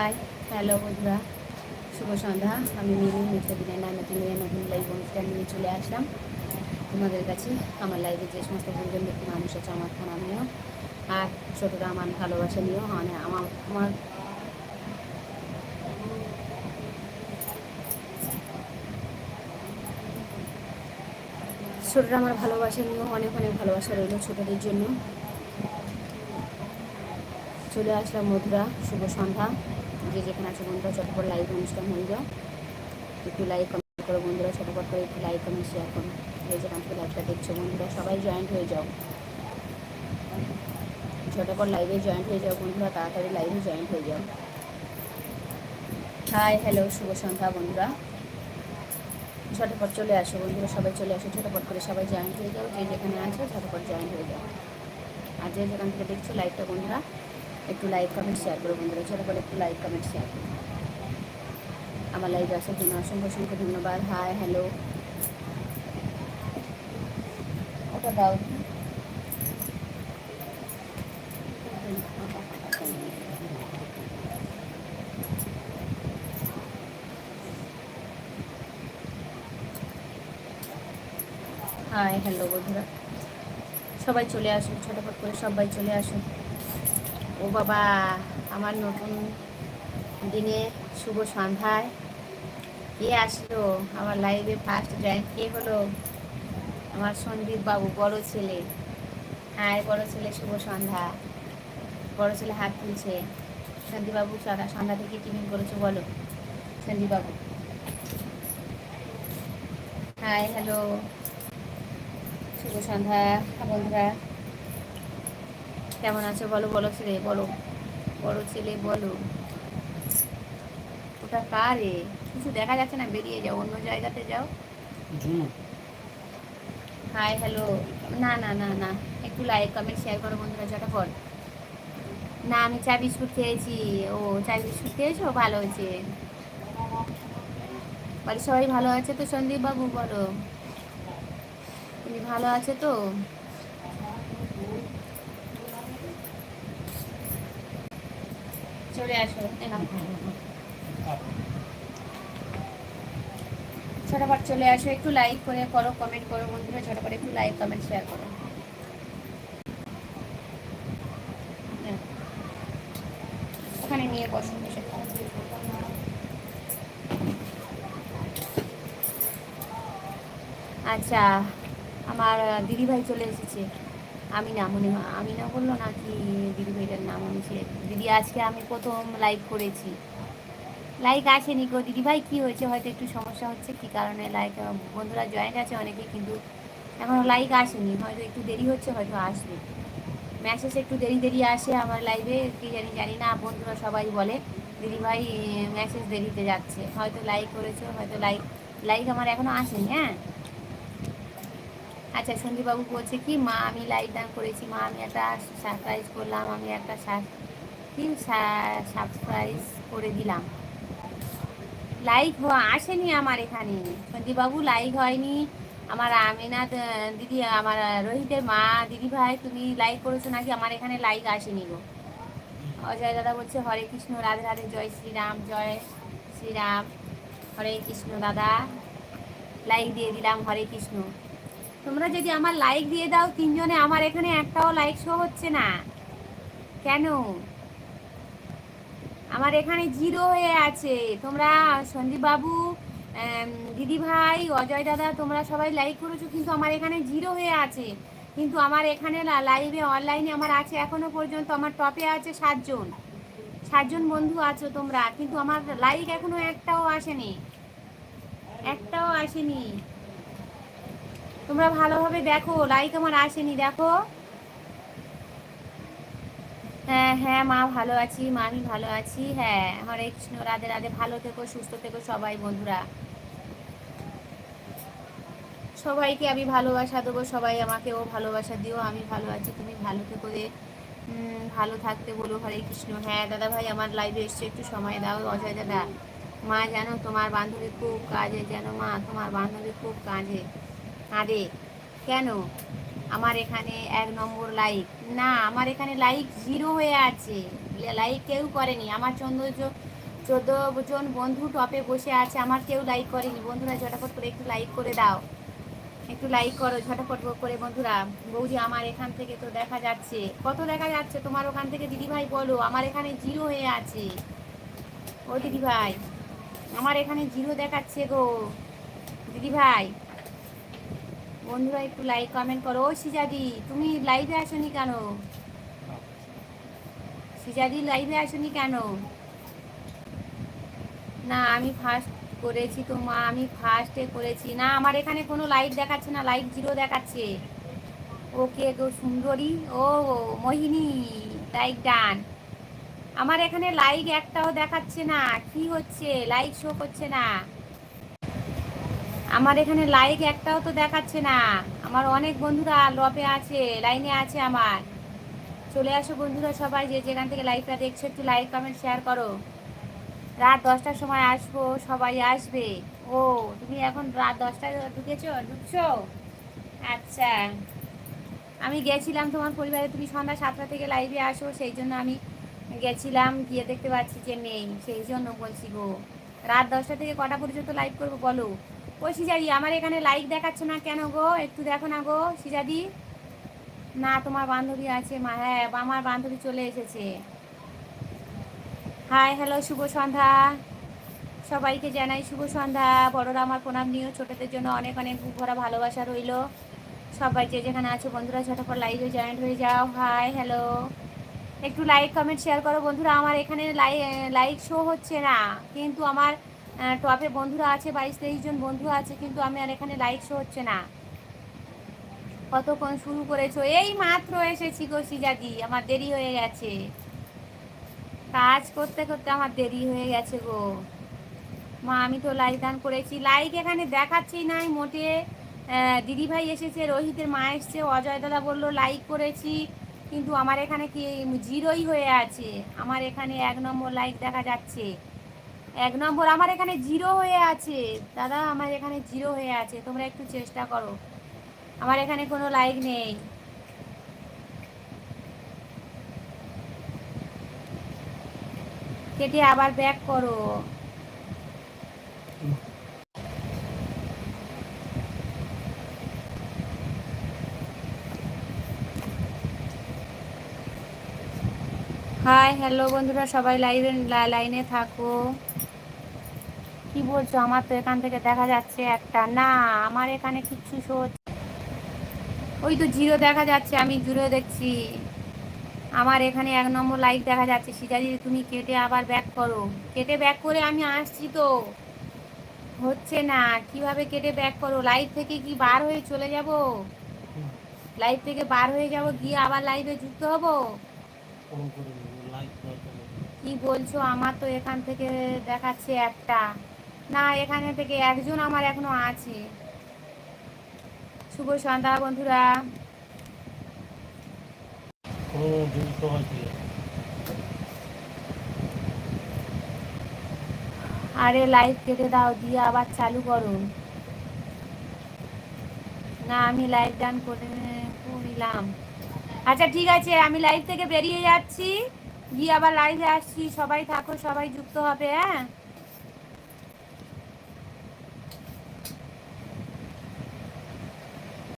High, hello বন্ধুরা, শুভ সন্ধ্যা। আমি মিমি মিত্র দিনের না নতুন লাইভ অনুষ্ঠান নিয়ে চলে আসলাম। তোমাদের কাছে আমার লাইভে যে সমস্ত বন্ধুজন ব্যক্তি মানুষ আছে আমার খানা নিয়েও আর ছোটরা আমার ভালোবাসা নিয়েও মানে আমার আমার ছোটরা আমার ভালোবাসা নিয়েও অনেক অনেক ভালোবাসা রইল ছোটদের জন্য। চলে আসলাম মধুরা শুভ সন্ধ্যা। যে যেখানে আছে বন্ধুরা চটপট লাইভ অনুষ্ঠান হয়ে যাও। একটু লাইক কমেন্ট করো বন্ধুরা চটপট করে একটু লাইক কমেন্ট শেয়ার করো। যে যেখান থেকে লাইভটা দেখছ বন্ধুরা, সবাই জয়েন্ট হয়ে যাও। ঝটপট লাইভে জয়েন্ট হয়ে যাও বন্ধুরা, তাড়াতাড়ি লাইভে জয়েন্ট হয়ে যাও। হাই হ্যালো শুভ সন্ধ্যা বন্ধুরা। ঝটপট চলে আসো বন্ধুরা, সবাই চলে আসো ঝটপট করে সবাই জয়েন্ট হয়ে যাও। যে যেখানে আছো ঝটপট জয়েন্ট হয়ে যাও। আর যে যেখান থেকে দেখছ লাইভটা বন্ধুরা একটু লাইক কমেন্ট শেয়ার করো বন্ধুরা, ছোটো করে একটু লাইক কমেন্ট শেয়ার করো। আমার লাইভ আসার জন্য অসংখ্য অসংখ্য ধন্যবাদ। হাই হ্যালো ওটা দাও। হাই হ্যালো বন্ধুরা। সবাই চলে আসুন ছোটপট করে সবাই চলে আসুন। ও বাবা, আমার নতুন দিনে শুভ সন্ধ্যায়। কে আসলো? আমার লাইভে ফার্স্ট জয়েন কে হলো? আমার সন্দীপ বাবু, বড় ছেলে। হ্যাঁ বড় ছেলে শুভ সন্ধ্যা। বড় ছেলে হাত তুলছে। সন্দীপ বাবু সন্ধ্যা থেকে টিফিন করেছ, বলো। সন্দীপ বাবু। হ্যালো শুভ সন্ধ্যা, বন্ধুরা। কেমন আছো বলো বলো ছেলে বলো। বড় ছেলে বলো। ওটা কারে? কিছু দেখা যাচ্ছে না বেরিয়ে যাও অন্য জায়গাতে যাও। হাই হ্যালো না না না না। একটু লাইক কমেন্ট শেয়ার করো বন্ধুরা ঝটাফট। না আমি চা বিস্কুট খেয়েছি। ও চা বিস্কুট খেয়েছো? ভালো হয়েছে। বাড়ির সবাই ভালো আছে তো সন্দীপ বাবু বলো? তুমি ভালো আছে তো? চলে আসো ছোটবার চলে আসো, একটু লাইক করে করো কমেন্ট করো বন্ধুরা ছোটবার একটু লাইক কমেন্ট শেয়ার করো। হ্যাঁ। ওখানে নিয়ে বসে আচ্ছা আমার দিদিভাই চলে এসেছে। আমি না মনে, আমি না বলল না নাকি দিদিভাইটার নাম হয়েছে দিদি, আজকে আমি প্রথম লাইভ করেছি। লাইক আসেনি গো। দিদিভাই কী হয়েছে? হয়তো একটু সমস্যা হচ্ছে, কি কারণে লাইক বন্ধুরা জয়েন্ট আছে অনেকে, কিন্তু এখনও লাইক আসেনি। হয়তো একটু দেরি হচ্ছে, হয়তো আসবে। মেসেজ একটু দেরি দেরি আসে আমার লাইভে কি জানি জানি না, বন্ধুরা সবাই বলে। দিদিভাই মেসেজ দেরিতে যাচ্ছে। হয়তো লাইক করেছ, হয়তো লাইক লাইক আমার এখনও আসেনি হ্যাঁ? আচ্ছা সন্দীপবাবু বলছে কি, মা, আমি লাইভ দান করেছি, মা, আমি একটা সারপ্রাইজ করলাম, আমি একটা সারপ্রাইজ করে দিলাম। লাইক আসেনি আমার এখানে। সন্দীপবাবু লাইক হয়নি। আমার আমিনাথ দিদি, আমার রোহিতের মা, দিদি ভাই, তুমি লাইক করেছ নাকি? আমার এখানে লাইক আসেনি গো। অজয় দাদা বলছে, হরে কৃষ্ণ, রাধে রাধে, জয় শ্রীরাম জয় শ্রীরাম। হরে কৃষ্ণ দাদা। লাইক দিয়ে দিলাম, হরে কৃষ্ণ। তোমরা যদি আমার লাইক দিয়ে দাও, তিনজনে আমার এখানে একটাও লাইক শো হচ্ছে না। কেন? আমার এখানে জিরো হয়ে আছে। তোমরা সন্দীপ বাবু দিদি ভাই, অজয় দাদা, তোমরা সবাই লাইক করেছ, কিন্তু আমার এখানে জিরো হয়ে আছে। কিন্তু আমার এখানে লাইভে অনলাইনে আমার আছে এখনও পর্যন্ত। আমার টপে আছে সাতজন। সাতজন বন্ধু আছো তোমরা, কিন্তু আমার লাইক এখনও একটাও আসেনি। একটাও আসেনি। তোমরা ভালোভাবে দেখো লাইক আমার আসেনি, দেখো। হ্যাঁ হ্যাঁ মা ভালো আছি, মা, আমি ভালো আছি। হ্যাঁ হরে কৃষ্ণ, রাধে রাধে, ভালো থেকো, সুস্থ থেকো সবাই বন্ধুরা। সবাইকে আমি ভালোবাসা দেবো, সবাই আমাকেও ভালোবাসা দিও, আমি ভালো আছি, তুমি ভালো থেকো রে। ভালো থাকতে বলো, হরে কৃষ্ণ। হ্যাঁ দাদা ভাই, আমার লাইভে এসছে, একটু সময় দাও, অজয় দাদা। মা, জানো, তোমার বান্ধবী খুব কাজে যেন মা, তোমার বান্ধবী খুব কাজে। কাঁদে কেন? আমার এখানে এক নম্বর লাইক। না, আমার এখানে লাইক জিরো হয়ে আছে। লাইক কেউ করেনি। আমার সৌন্দর্য চোদ্দ জন বন্ধু টপে বসে আছে। আমার কেউ লাইক করেনি। বন্ধুরা ঝটাপট করে একটু লাইক করে দাও। একটু লাইক করো ঝটাপট করে বন্ধুরা। বৌদি, আমার এখান থেকে তো দেখা যাচ্ছে। কত দেখা যাচ্ছে? তোমার ওখান থেকে দিদি ভাই বলো। আমার এখানে জিরো হয়ে আছে। ও দিদি ভাই আমার এখানে জিরো দেখাচ্ছে গো। দিদি ভাই বন্ধুরা, একটু লাইক কমেন্ট করো। ও সিজাদি, তুমি লাইভে আসনি কেন? সিজাদি লাইভে আসনি কেন? না, আমি ফার্স্ট করেছি তো, মা, আমি ফার্স্টে করেছি। না, আমার এখানে কোনো লাইট দেখাচ্ছে না লাইট জিরো দেখাচ্ছে। ওকে গো সুন্দরী, ও মোহিনী লাইক ডান আমার এখানে লাইক একটাও দেখাচ্ছে না, কি হচ্ছে? লাইক শো করছে না। আমার এখানে লাইক একটাও তো দেখাচ্ছে না। আমার অনেক বন্ধুরা লপে আছে লাইনে আছে আমার। চলে আসো বন্ধুরা সবাই, যে যেখান থেকে লাইভটা দেখছ, একটু লাইক কমেন্ট শেয়ার করো। রাত দশটার সময় আসব, সবাই আসবে। ও, তুমি এখন রাত দশটায় ঢুকেছো? ঢুকছো? আচ্ছা। আমি গেছিলাম তোমার পরিবারে, তুমি সন্ধ্যা সাতটা থেকে লাইভে আসো, সেই জন্য আমি গেছিলাম, গিয়ে দেখতে পাচ্ছি যে নেই সেই জন্য বলছি গো। রাত দশটা থেকে কটা পর্যন্ত লাইভ করব বলো? ও সিজাদি, আমার এখানে লাইক দেখাচ্ছে না কেন গো? একটু দেখো না গো, সিজাদি। না, তোমার বান্ধবী আছে, মা হ্যাঁ আমার বান্ধবী চলে এসেছে। হাই হ্যালো শুভ সন্ধ্যা। সবাইকে জানাই শুভ সন্ধ্যা। বড়রা আমার প্রণাম নিও। ছোটদের জন্য অনেক অনেক ভরা ভালোবাসা রইল। সবাই যে যেখানে আছো, বন্ধুরা, ঝটপট লাইভে জয়েন্ট হয়ে যাও। হাই হ্যালো একটু লাইক কমেন্ট শেয়ার করো। বন্ধুরা, আমার এখানে লাইক শো হচ্ছে না। কিন্তু আমার টপে বন্ধুরা আছে, বাইশ তেইশ জন বন্ধু আছে, কিন্তু আমি আর এখানে লাইক শো হচ্ছে না। কতক্ষণ শুরু করেছ? এই মাত্র এসেছি গো সিজাদি, আমার দেরি হয়ে গেছে। কাজ করতে করতে আমার দেরি হয়ে গেছে গো। মা, আমি তো লাইক দান করেছি। লাইক এখানে দেখাচ্ছি নাই মোটে। দিদিভাই এসেছে, রোহিতের মা এসছে, অজয় দাদা বলল লাইক করেছি, কিন্তু আমার এখানে কি জিরোই হয়ে আছে? আমার এখানে এক নম্বর লাইক দেখা যাচ্ছে। এক নম্বর, আমার এখানে জিরো হয়ে আছে। দাদা, আমার এখানে জিরো হয়ে আছে। তোমরা একটু চেষ্টা করো। আমার এখানে কোনো লাইক নেই। কেটে আবার ব্যাক করো। হাই হ্যালো বন্ধুরা, সবাই লাইভে লাইনে থাকো। কি বলছো? আমার তো এখান থেকে দেখা যাচ্ছে একটা। না, আমার এখানে কিচ্ছু শো ওই তো জিরো দেখা যাচ্ছে, আমি জিরো দেখছি। আমার এখানে এক নম্বর লাইক দেখা যাচ্ছে। সিজাদি তুমি কেটে আবার ব্যাক করো। কেটে ব্যাক করে আমি আসছি তো। হচ্ছে না, কীভাবে কেটে ব্যাক করো? লাইভ থেকে কি বার হয়ে চলে যাব? লাইভ থেকে বার হয়ে যাব, গিয়ে আবার লাইভে যুক্ত হব? কি বলছো? আমার তো এখান থেকে দেখাচ্ছে একটা। না এখানে থেকে একজন আমার এখনও আছে। শুভ সন্ধ্যা বন্ধুরা। আরে লাইভ কেটে দাও দিয়ে আবার চালু করুন না আমি লাইভ ডান করে নিলাম। আচ্ছা ঠিক আছে আমি লাইভ থেকে বেরিয়ে যাচ্ছি। গিয়ে আবার লাইভে আসছি। সবাই থাকো সবাই যুক্ত হবে হ্যাঁ?